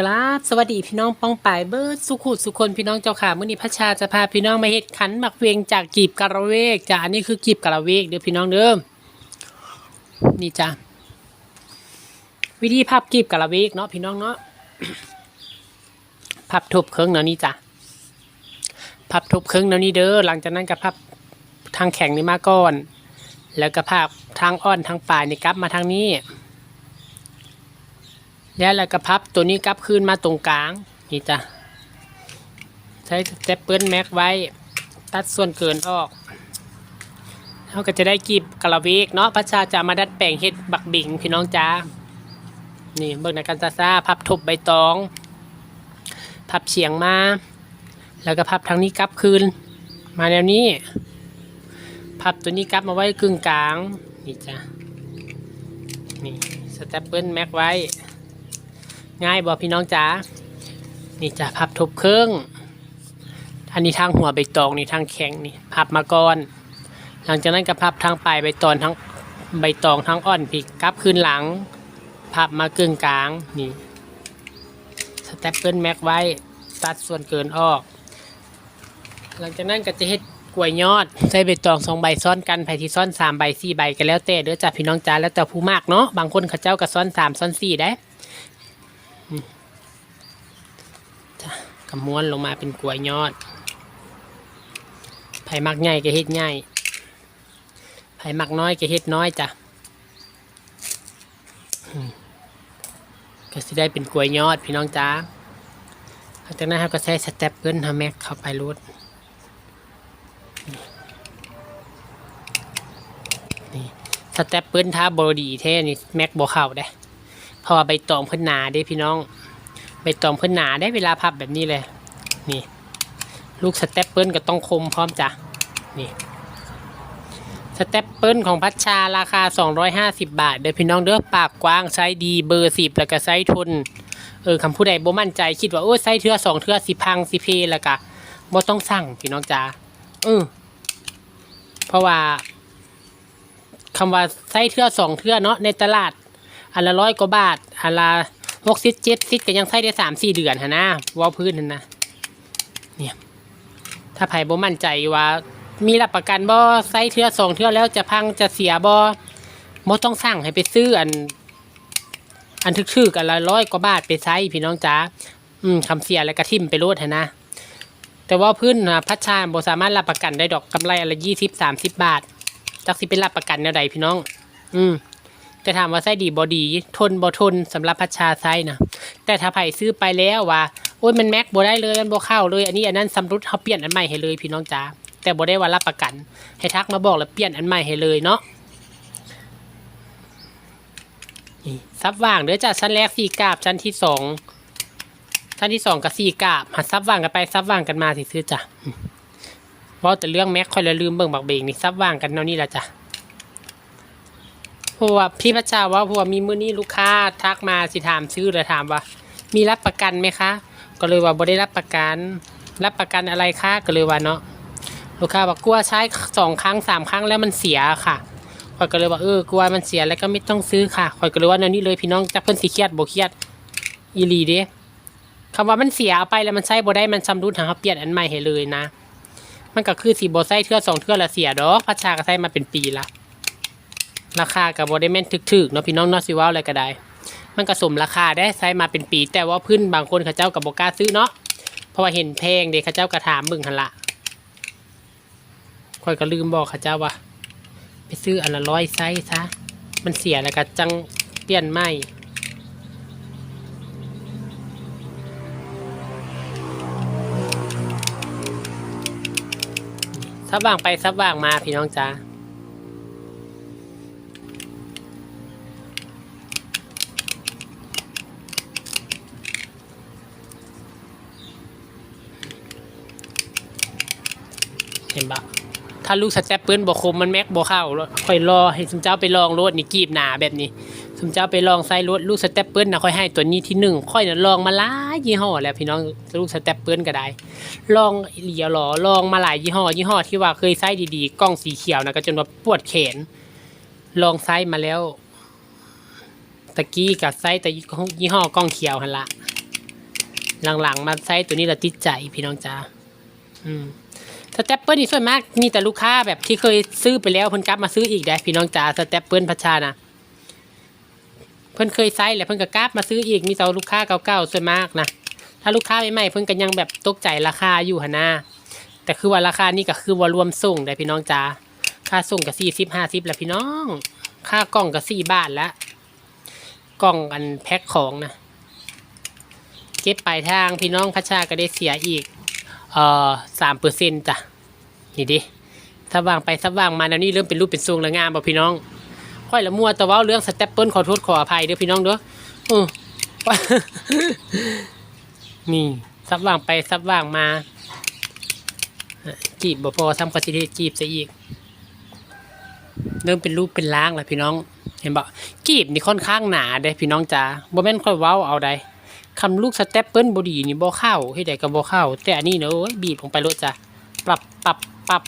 กราบสวัสดีพี่น้องป้องปายเบิร์ดสุขุดสุคนพี่น้องเจ้าค่ะมื่อนี้พระชาจะพาพี่น้องมาเฮ็ดขันหมักเวงจากกีบกระเวกจ้ะอันนี้คือกีบกระเวกเด้อพี่น้องเด้อนี่จ้ะวิธีพับกีบกระเวกเนาะพี่น้องเนาะพับทุบเครื่องเนาะนี่จ้ะพับทุบเครื่องเนาะนี่เด้อหลังจากนั้นก็พับทางแข็งนี่มาก่อน แล้วก็พับทางอ่อนทางปลายนี่กลับมาทางนี้ แล้วเราก็พับตัวนี้กลับคืนมาตรงกลางนี่จ้ะใช้สเตปเปิลแม็กไว้ ตัดส่วนเกินออกเราก็จะได้กีบกระเวกเนาะพระชาจะมาดัดแปลงเฮ็ดบักบิงพี่น้องจ้านี่เบิ่งในการซาซาพับทบใบตอง พับเฉียงมา แล้วก็พับทางนี้กลับคืน มาแนวนี้ พับตัวนี้กลับมาไว้กึ่งกลาง นี่จ้ะนี่สเตปเปิลแม็กไว้ ง่ายบอพี่น้องจ๋านี่จะพับทบเครื่องอันนี้ทางหัวใบตองนี่ทางแข็งนี่พับมาก่อน หลังจากนั้นก็พับทางปลายใบตอนทั้งใบตองทั้งอ่อนพีกกลับคืนหลัง พับมากึ่งกลางนี่สเต็ปเปิลแม็กไว้ตัดส่วนเกินออก หลังจากนั้นก็จะเฮ็ดกล้วยยอดใส่ใบตองสองใบซ้อนกันไผ่ที่ซ้อนสามใบสี่ใบก็แล้วแต่เด้อจ้ะพี่น้องจ๋าแล้วแต่ผู้มากเนาะบางคนเขาเจ้าก็ซ้อนสามซ้อนสี่ได้ กำม้วนลงมาเป็นกล้วยยอด ไผ่มักใหญ่ก็เฮ็ดใหญ่ ไผ่มักน้อยก็เฮ็ดน้อยจ้ะก็สิได้เป็นกล้วยยอดพี่น้องจ้าหลังจากนั้นเราก็ใช้สเต็ปเกินทำแม็กเข้าไปรูดนี่สเต็ปเปิ้ลท้าบอดีเท่นี่แม็กบอเข้าได้เพราะว่าใบตองเพิ่นหนาเด้พี่น้อง ใบตองเพิ่นหนาได้เวลาพับแบบนี้เลย นี่ ลูกสเต็ปเปิลก็ต้องคมพร้อมจ้ะ นี่สเต็ปเปิลของพัชชาราคา 250 บาท เดี๋ยวพี่น้องเด้อปากกว้างไซส์ดีเบอร์สิบแล้วก็ไซส์ทน เออคำผู้ใดบ่มั่นใจคิดว่าโอ้ไซส์เทือสองเทือสิพังสิเพแล้วก็บ่ต้องสั่งพี่น้องจ้าเออเพราะว่าคำว่าไซส์เทือสองเทือเนาะในตลาดอันละร้อยกว่าบาทอันละ หกสิบเจ็ดสิบก็ยังใช้ได้สามสี่เดือนฮะนะว่าพื้นนั่นนะเนี่ยถ้าไผ่บ่มั่นใจว่า มีรับประกันบ่ใส่เทือสองเทือแล้วจะพังจะเสียบ่บ่ต้องสั่งให้ไปซื้ออัน อันทึกๆกันละร้อยกว่าบาทไปใช้พี่น้องจ๋าอืมคำเสียแล้วก็ทิ่มไปโลดฮะนะแต่ว่าพื้นนะพัชชาบ่สามารถรับประกันได้ดอกกำไรอันละยี่สิบสามสิบบาทจักสิเป็นรับประกันแนวใดพี่น้อง อืม แต่ถามว่าไส้ดีบอดี ทนบอทนสำหรับพัชชาไส้นะแต่ถ้าไผ่ซื้อไปแล้วว่าโอ้ยมันแม็กบอได้เลยมันบอเข้าเลย อันนี้อันนั้นสำรุดเขาเปลี่ยนอันใหม่ให้เลยพี่น้องจ๋าแต่บอได้ว่ารับประกัน ให้ทักมาบอกแล้วเปลี่ยนอันใหม่ให้เลยเนาะซับว่างเดี๋ยวจาชั้นแรกสี่กาบชั้นที่สองชั้นที่สองกับสี่กาบหัดซับว่างกันไปซับว่างกันมาสิซื้อจ้ะอืมเพราะแต่เรื่องแม็กค่อยล,ลืมเบิ่งบักเบงนี่ซับว่างกันเนาะนี่ละจ้ะ เพราะว่าพี่พระเจ้าว่าเพราะว่ามีมื้อนี้ลูกค้าทักมาสิถามซื้อเลยถามว่า มีรับประกันไหมคะ ก็เลยว่าบ่ได้รับประกัน รับประกันอะไรคะก็เลยว่าเนาะลูกค้าบอกกลัวใช้สองครั้งสามครั้งแล้วมันเสียค่ะข่อยก็เลยว่าเออกลัวมันเสียแล้วก็ไม่ต้องซื้อค่ะข่อยก็เลยว่าแนวนี้เลยพี่น้องจักเพิ่นสิเครียดบ่เครียดอีหลีเด้คำว่ามันเสียเอาไปแล้วมันใช้บ่ได้มันชำรุดหาเขาเปลี่ยนอันใหม่ให้เลยนะ มันก็คือสิบ่ใช้เทื่อสองเทื่อละเสียดอกพัชชาก็ใช้มาเป็นปีละ ราคากับบอดแมนถึกๆเนาะพี่น้องเนอสิว่าอะไรก็ได้ มันก็สมราคาได้ใช้มาเป็นปี แต่ว่าพื้นบางคนเขาเจ้ากับบกล้าซื้อเนาะเพราะว่าเห็นแพงเด็กเขาเจ้ากระถามบึงหันละค่อยก็ลืมบอกเขาเจ้าว่า ไปซื้ออันละร้อยไซส์ซะมันเสียแล้วก็จังเปลี่ยนใหม่ซับว่างไปซับว่างมาพี่น้องจ้า เห็นปะถ้าลูกสแตปเปิลบอคมมันแม็กบอเข้าค่อยรอให้สมเจ้าไปลองรถนี่กีบหนาแบบนี้สมเจ้าไปลองใส่รถลูกสแตปเปิลนะค่อยให้ตัวนี้ที่หนึ่งค่อยนะลองมาหลายยี่ห้อแล้วพี่น้องลูกสแตปเปิลก็ได้ ลองเหลียวหรอลองมาหลายยี่ห้อยี่ห้อที่ว่าเคยใส่ดีๆกล้องสีเขียวนะก็จนว่าปวดแขน ลองใส่มาแล้วตะกี้กับไซแต่ยี่ห้อกล้องเขียวหันละหลังๆมาใช้ตัวนี้และติดใจพี่น้องจ้าอืม สเต็ปเปิลนี่ส่วนมากมีแต่ลูกค้าแบบที่เคยซื้อไปแล้วเพิ่นกลับมาซื้ออีกได้พี่น้องจ้าสเต็ปเปิลพัชชานะเพิ่นเคยใช้แล้วเพิ่นก็กลับมาซื้ออีกมีแต่ลูกค้าเก่าๆส่วนมากนะถ้าลูกค้าใหม่ๆเพิ่นก็ยังแบบตกใจราคาอยู่หนนะแต่คือว่าราคานี่ก็คือว่ารวมส่งได้พี่น้องจ้าค่าส่งก็สี่สิบห้าสิบแล้วพี่น้อง ค่ากล่องก็สี่บาทละกล่องอันแพ็คของนะเก็บปลายทางพี่น้องพัชชาก็ได้เสียอีก เอ่อสามเปอร์เซ็นต์จ้ะนี่ดิถ้าว่างไปถ้าว่างมาแนวนี้เริ่มเป็นรูปเป็นทรงแล้วงามบ่พี่น้องค่อยละมัวแต่ว่าเรื่องสเต็ปเปิลขอโทษขออภัยเด้อพี่น้องเด้อเออนี่ซับว่างไปซับว่างมาจีบบ่พอทำคอนซิเทจีบซะอีก เริ่มเป็นรูปเป็นร่างแล้วพี่น้อง เห็นบ่กีบนี่ค่อนข้างหนาเด้พี่น้องจ๋าบ่แม่นค่อยเว้าเอาใด คำลูกสเต็ปเปิลบอดีนี่บ่เข้าให้ใดก็บ่เข้า แต่อันนี้เนอะบีบลงไปรถจ้ะปรับปรับปรับ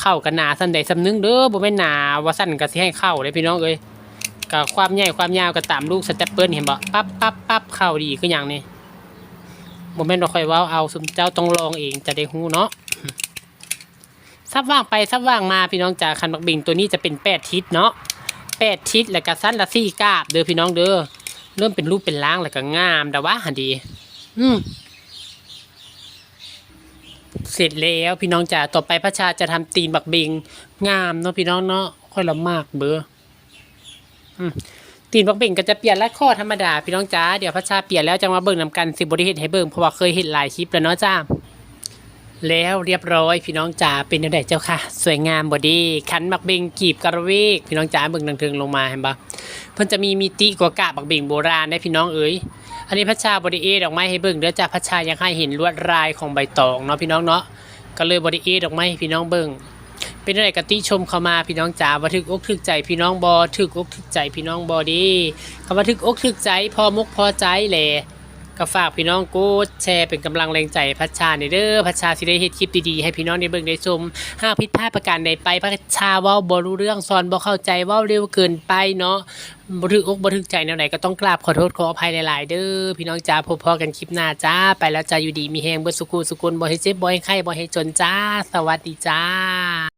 เข้ากันหนาสั้นใดสำนึงเด้อบ่แม่นหนาว่าสั้นก็สิให้เข้าเลยพี่น้องเอ้ยก็ความใหญ่ความยาวก็ตามลูกสเต็ปเปิลเห็นบ่ปั๊บปั๊บปั๊บเข้าดีคือหยังนี่บ่แม่นว่าค่อยเว้าเอาซุมเจ้าต้องลองเองจะได้ฮู้เนาะซับว่างไปซับว่างมาพี่น้องจ๋าคันบักบิงตัวนี้จะเป็นแปดทิศเนาะแปดทิศแล้วก็สั้นละสี่กาบเด้อพี่น้องเด้อ เริ่มเป็นรูปเป็นร่างแล้วก็งามแต่ว่าหันดี อืมเสร็จแล้วพี่น้องจ๋าต่อไปพระชาจะทำตีนบักเบงงามเนาะพี่น้องเนาะค่อยละมากเบอร์อืมตีนบักเบงก็จะเปลี่ยนลัดข้อธรรมดาพี่น้องจ๋าเดี๋ยวพระชาเปลี่ยนแล้วจะมาเบิ่งนำกันสิบริเหตุให้เบิ่งเพราะว่าเคยเห็นหลายคลิปแล้วเนาะจ้า แล้วเรียบร้อยพี่น้องจ๋าเป็นยังไงเจ้าค่ะ สวยงามบอดีขันบักเบงกีบกระเวกพี่น้องจ๋าเบิ่งดังเทิงลงมาเห็นปะเพิ่นจะมีมิติกว่ากะบักเบงโบราณได้พี่น้องเอ๋ยอันนี้พระชาบริเอดอกไม้ให้เบิ่งเด้อจ้าพระชายังให้เห็นลวดลายของใบตองเนาะพี่น้องเนาะก็เลยบริเอดอกไม้ให้พี่น้องเบิ่งเป็นอะไรกติชมเข้ามาพี่น้องจ๋าว่าถึกอกถึกใจพี่น้องบอถึกอกถึกใจพี่น้องบอดีคำว่าถึกอกถึกใจพอมุกพอใจแหละ ก็ฝากพี่น้องกดแชร์เป็นกำลังแรงใจพัชชาในเด้อพัชชาสิได้เฮ็ดคลิปดีๆให้พี่น้องได้เบิ่งได้ชมหากผิดพลาดประการใดไปพัชชาเว้าบ่รู้เรื่องสอนบ่เข้าใจเว้าเร็วเกินไปเนาะบ่ถึกอกบ่ถึกใจแนวไหนก็ต้องกราบขอโทษขออภัยหลายๆเด้อพี่น้องจ้าพบพอกันคลิปหน้าจ้าไปแล้วจ้าอยู่ดีมีแฮงเบิดสุขุสุกุนบ่ให้เจ็บบ่ให้ไข้บ่ให้จนจ้า สวัสดีจ้า